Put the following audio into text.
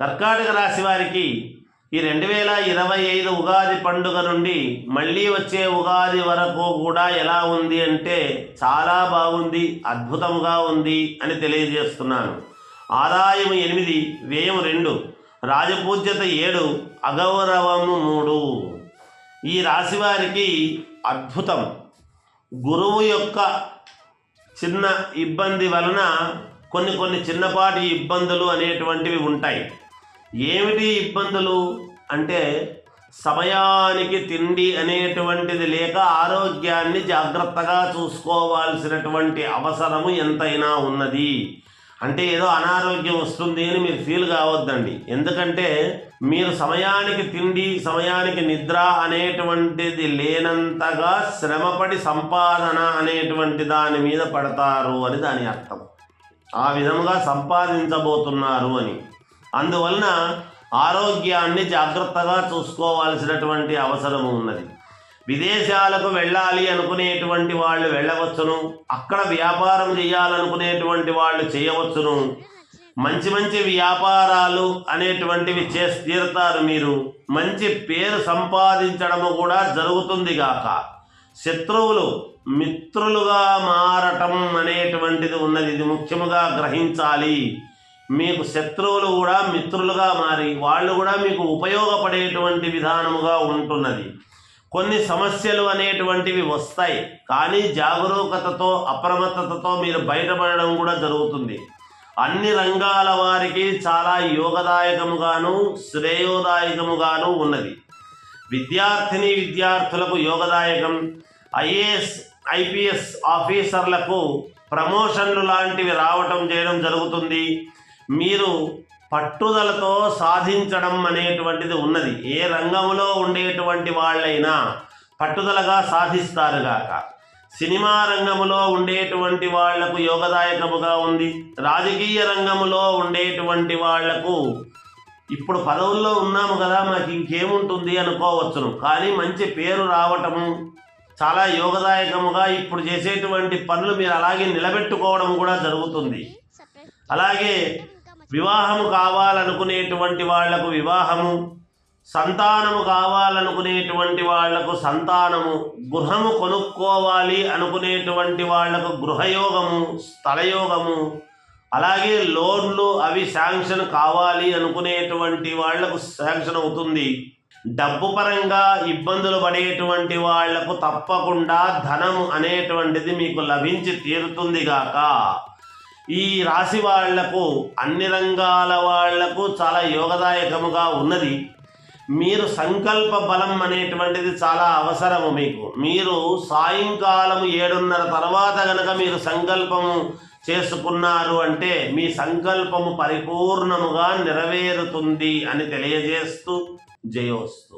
కర్కాటక రాశి వారికి ఈ రెండు వేల ఇరవై ఐదు ఉగాది పండుగ నుండి మళ్ళీ వచ్చే ఉగాది వరకు కూడా ఎలా ఉంది అంటే చాలా బాగుంది అద్భుతంగా ఉంది అని తెలియజేస్తున్నాను. ఆదాయం ఎనిమిది వ్యయం రెండు రాజపూజ్యత ఏడు అగౌరవము మూడు. ఈ రాశి వారికి అద్భుతం. గురువు యొక్క చిన్న ఇబ్బంది వలన కొన్ని కొన్ని చిన్నపాటి ఇబ్బందులు అనేటువంటివి ఉంటాయి. ఏమిటి ఇబ్బందులు? అంటే సమయానికి తిండి అనేటువంటిది లేక ఆరోగ్యాన్ని జాగ్రత్తగా చూసుకోవాల్సినటువంటి అవసరము ఎంతైనా ఉన్నది. అంటే ఏదో అనారోగ్యం వస్తుంది అని మీరు ఫీల్ కావద్దండి. ఎందుకంటే మీరు సమయానికి తిండి సమయానికి నిద్ర అనేటువంటిది లేనంతగా శ్రమపడి సంపాదన అనేటువంటి దాని మీద పడతారు అని దాని అర్థం. ఆ విధముగా సంపాదించబోతున్నారు అని. అందువలన ఆరోగ్యాన్ని జాగ్రత్తగా చూసుకోవాల్సినటువంటి అవసరం ఉన్నది. విదేశాలకు వెళ్ళాలి అనుకునేటువంటి వాళ్ళు వెళ్ళవచ్చును. అక్కడ వ్యాపారం చేయాలనుకునేటువంటి వాళ్ళు చేయవచ్చును. మంచి మంచి వ్యాపారాలు అనేటువంటివి చేసి తీరుతారు మీరు. మంచి పేరు సంపాదించడము కూడా జరుగుతుంది గాక. శత్రువులు మిత్రులుగా మారటం అనేటువంటిది ఉన్నది. ఇది ముఖ్యముగా గ్రహించాలి. మీకు శత్రువులు కూడా మిత్రులుగా మారి వాళ్ళు కూడా మీకు ఉపయోగపడేటువంటి విధానముగా ఉంటున్నది. కొన్ని సమస్యలు అనేటువంటివి వస్తాయి. కానీ జాగరూకతతో అప్రమత్తతతో మీరు బయటపడడం కూడా జరుగుతుంది. అన్ని రంగాల వారికి చాలా యోగదాయకముగాను శ్రేయోదాయకముగాను ఉన్నది. విద్యార్థిని విద్యార్థులకు యోగదాయకం. ఐఏఎస్ ఐపీఎస్ ఆఫీసర్లకు ప్రమోషన్లు లాంటివి రావటం చేయడం జరుగుతుంది. మీరు పట్టుదలతో సాధించడం అనేటువంటిది ఉన్నది. ఏ రంగంలో ఉండేటువంటి వాళ్ళైనా పట్టుదలగా సాధిస్తారు గాక. సినిమా రంగములో ఉండేటువంటి వాళ్ళకు యోగదాయకముగా ఉంది. రాజకీయ రంగములో ఉండేటువంటి వాళ్ళకు ఇప్పుడు పదవుల్లో ఉన్నాము కదా మాకు ఇంకేముంటుంది అనుకోవచ్చును. కానీ మంచి పేరు రావటము చాలా యోగదాయకముగా ఇప్పుడు చేసేటువంటి పనులు మీరు అలాగే నిలబెట్టుకోవడం కూడా జరుగుతుంది. అలాగే వివాహము కావాలనుకునేటువంటి వాళ్ళకు వివాహము సంతానము కావాలనుకునేటువంటి వాళ్ళకు సంతానము గృహము కొనుక్కోవాలి అనుకునేటువంటి వాళ్ళకు గృహయోగము స్థలయోగము అలాగే లోన్లు అవి శాంక్షన్ కావాలి అనుకునేటువంటి వాళ్ళకు శాంక్షన్ అవుతుంది. డబ్బు పరంగా ఇబ్బందులు పడేటువంటి వాళ్ళకు తప్పకుండా ధనము అనేటువంటిది మీకు లభించి తీరుతుంది గాక. ఈ రాశి వాళ్ళకు అన్ని రంగాల వాళ్ళకు చాలా యోగదాయకముగా ఉన్నది. మీరు సంకల్ప బలం అనేటువంటిది చాలా అవసరము మీకు. మీరు సాయంకాలం ఏడున్నర తర్వాత గనక మీరు సంకల్పము చేసుకున్నారు అంటే మీ సంకల్పము పరిపూర్ణముగా నెరవేరుతుంది అని తెలియజేస్తూ జయోస్తు.